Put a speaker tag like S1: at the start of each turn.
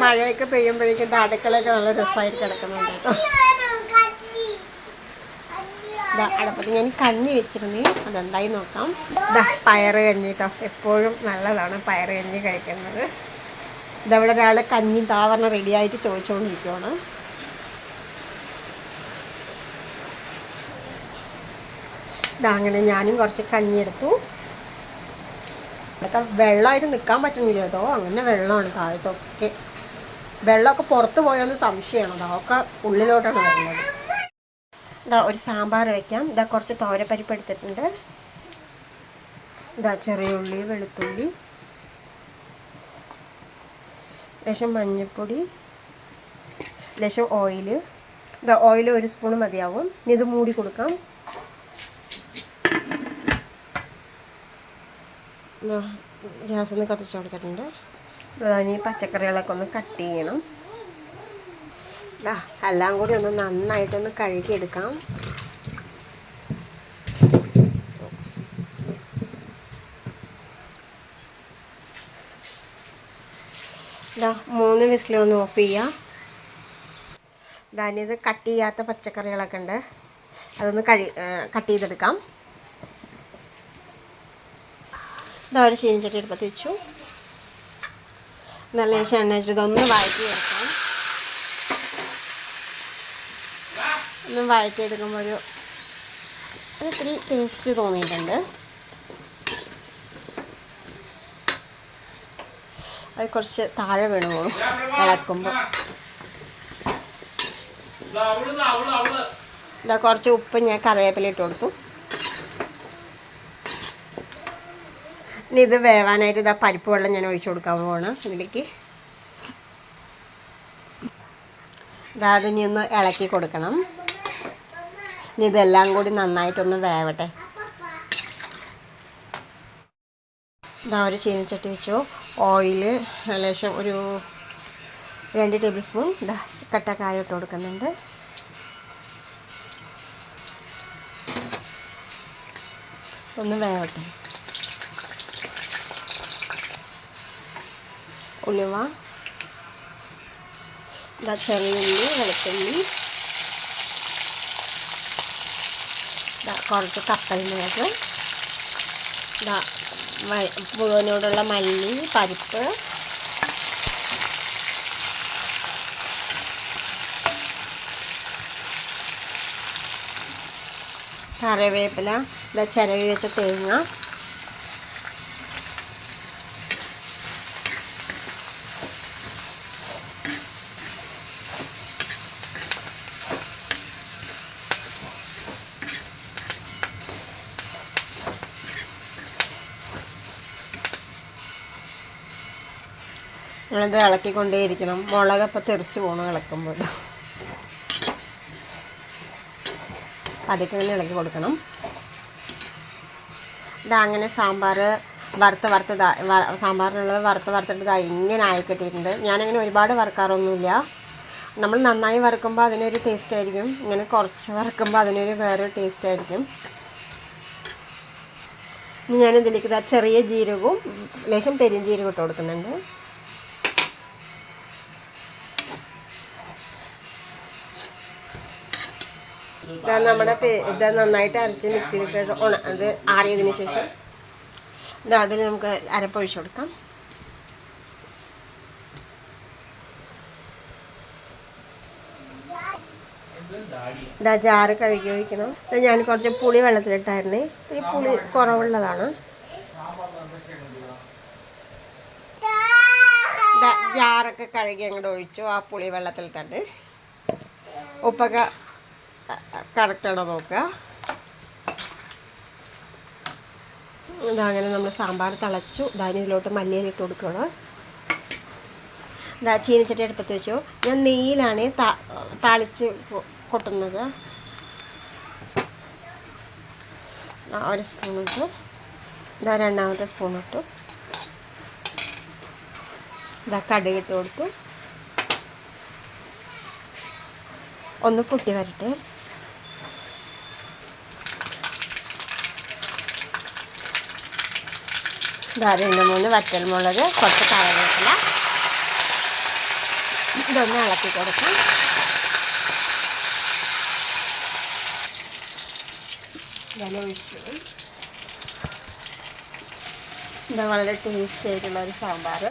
S1: മഴയൊക്കെ പെയ്യുമ്പോഴേക്കും അടുക്കളയൊക്കെ നല്ല രസമായിട്ട് കിടക്കുന്നുണ്ട് കേട്ടോ. അടുപ്പത്ത് ഞാൻ കഞ്ഞി വെച്ചിരുന്നേ. അതെന്തായി നോക്കാം. ദാ പയറ് കഞ്ഞി കേട്ടോ. എപ്പോഴും നല്ലതാണ് പയറ് കഞ്ഞി കഴിക്കുന്നത്. ഇതവിടെ ഒരാൾ കഞ്ഞി താവറിന് റെഡിയായിട്ട് ചോദിച്ചുകൊണ്ടിരിക്കുവാണ് ഇതാ അങ്ങനെ ഞാനും കുറച്ച് കഞ്ഞി എടുത്തു. ഇതൊക്കെ വെള്ളമായിട്ട് നിൽക്കാൻ പറ്റുന്നില്ല കേട്ടോ. അങ്ങനെ വെള്ളമാണ് താഴത്തൊക്കെ. വെള്ളമൊക്കെ പുറത്ത് പോയെന്ന് സംശയമാണ്. അതൊക്കെ ഉള്ളിലോട്ടാണ് വരുന്നത്. ഇതാ ഒരു സാമ്പാർ വയ്ക്കാം. ഇതാ കുറച്ച് തോരപ്പരിപ്പ് എടുത്തിട്ടുണ്ട്. ഇതാ ചെറിയ ഉള്ളി വെളുത്തുള്ളി ലേശം മഞ്ഞൾപ്പൊടി ലേശം ഓയിൽ ഇതാ ഓയിൽ ഒരു സ്പൂൺ മതിയാവും. ഇനി ഇത് മൂടി കൊടുക്കാം. ഗ്യാസ് ഒന്ന് കത്തിച്ച് കൊടുത്തിട്ടുണ്ട്. ഇതാ ഇനി പച്ചക്കറികളൊക്കെ ഒന്ന് കട്ട് ചെയ്യണം. എല്ലാം കൂടി ഒന്ന് നന്നായിട്ടൊന്ന് കഴുകിയെടുക്കാം. ദാ മൂന്ന് ഒന്ന് ഓഫ് ചെയ്യാം. ഇത് കട്ട് ചെയ്യാത്ത പച്ചക്കറികളൊക്കെ ഉണ്ട്. അതൊന്ന് കഴി കട്ട് ചെയ്തെടുക്കാം. ഇതാ ഒരു ചീനച്ചട്ടി എടുപ്പത്ത് വെച്ചു. നല്ല ശേഷം എണ്ണ വെച്ചിട്ട് ഇതൊന്ന് വഴറ്റി എടുക്കാം ഒന്ന് വഴറ്റി എടുക്കുമ്പോൾ ഒരു ഇത്തിരി ടേസ്റ്റ് തോന്നിയിട്ടുണ്ട്. അത് കുറച്ച് താഴെ വീണു പോകും ഇളക്കുമ്പോൾ ഇതാ കുറച്ച് ഉപ്പ് ഞാൻ കറിവേപ്പില ഇട്ട് കൊടുത്തു. ഇനി ഇത് വേവാനായിട്ട് ഇതാ പരിപ്പ് വെള്ളം ഞാൻ ഒഴിച്ചു കൊടുക്കാൻ പോവാണ് ഇതിലേക്ക്. ഇതാ അതിനി ഒന്ന് ഇളക്കി കൊടുക്കണം. ഇനി ഇതെല്ലാം കൂടി നന്നായിട്ടൊന്ന് വേവട്ടെ. ഇതാ ഒരു ചീനച്ചട്ടി വെച്ചു. ഓയിൽ ലേശം ഒരു രണ്ട് ടേബിൾ സ്പൂൺ ഇതാ കട്ടക്കായ ഇട്ട് കൊടുക്കുന്നുണ്ട്. ഒന്ന് വേവട്ടെ. ഇതാ ചെറിയുള്ളി വെളുത്തുള്ളി. കുറച്ച് കപ്പൽ മുളക്. മുഴുവനോടുള്ള മല്ലി പരിപ്പ്. കറിവേപ്പില. ചിരവി വെച്ച തേങ്ങ. നമ്മളിത് ഇളക്കിക്കൊണ്ടേയിരിക്കണം. മുളകപ്പം തെറിച്ച് പോകണം ഇളക്കുമ്പോൾ. അതൊക്കെ തന്നെ ഇളക്കി കൊടുക്കണം. ഇതാ അങ്ങനെ സാമ്പാർ വറുത്ത് വറുത്ത് സാമ്പാറിനുള്ളത് വറുത്ത് വറുത്തിട്ട് ഇങ്ങനെ ആയി കിട്ടിയിട്ടുണ്ട്. ഞാനങ്ങനെ ഒരുപാട് വറുക്കാറൊന്നുമില്ല. നമ്മൾ നന്നായി വറുക്കുമ്പോൾ അതിനൊരു ടേസ്റ്റ് ആയിരിക്കും. ഇങ്ങനെ കുറച്ച് വറുക്കുമ്പോൾ അതിനൊരു വേറൊരു ടേസ്റ്റ് ആയിരിക്കും. ഞാനിതിലേക്ക് ചെറിയ ജീരകവും ലേശം പെരിഞ്ചീരകം ഇട്ട് കൊടുക്കുന്നുണ്ട്. ഇതാ നമ്മുടെ ഇത് നന്നായിട്ട് അരച്ച് മിക്സിയിലിട്ട് ഉണ അത് ആറിയതിന് ശേഷം ഇതാ അതിൽ നമുക്ക് അരപ്പൊഴിച്ചു കൊടുക്കാം. ഇതാ ജാറ് കഴുകി ഇത് ഞാൻ കുറച്ച് പുളി വെള്ളത്തിലിട്ടായിരുന്നേ. ഈ പുളി കുറവുള്ളതാണ്. ജാറൊക്കെ കഴുകി അങ്ങോട്ട് ഒഴിച്ചു. ആ പുളി വെള്ളത്തിൽ തന്നെ ഉപ്പൊക്കെ കറക്റ്റാണോ നോക്കുക. ഇതങ്ങനെ നമ്മൾ സാമ്പാർ തിളച്ചു. ധാന്യത്തിലോട്ട് മല്ലിയിലിട്ട് കൊടുക്കണം ഇതാ ചീനിച്ചട്ടി അടുപ്പത്ത് വെച്ചു. ഞാൻ നെയ്യിലാണ് താളിച്ച് കൊട്ടുന്നത്. ഒരു സ്പൂൺ ഇട്ടു. ഇതാ രണ്ടാമത്തെ സ്പൂൺ ഇട്ടു. ഇതാ കടുക് ഇട്ട് കൊടുത്തു. ഒന്ന് പൊട്ടി വരട്ടെ. ഇതാ രണ്ട് മൂന്ന് വറ്റൽമുളക് കുറച്ച് കറിവേപ്പില. ഇതൊന്ന് ഇളക്കി കൊടുക്കാം. ഇത് വളരെ ടേസ്റ്റ് ആയിട്ടുള്ള ഒരു സാമ്പാർ.